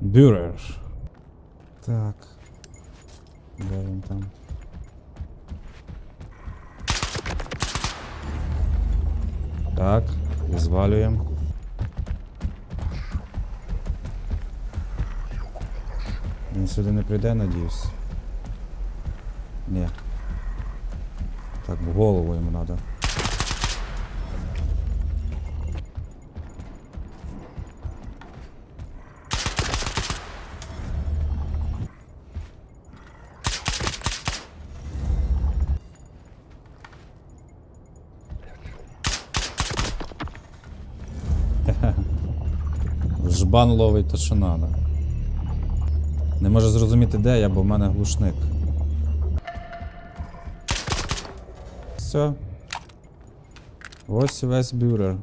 Бюрер. Так. Де він там? Так, звалюємо. Він сюди не прийде, надіюсь. Ні. Так, в голову йому треба. Жбан ловить то, що надо. Не можу зрозуміти, де я, бо в мене глушник. Все. Ось весь бюрер.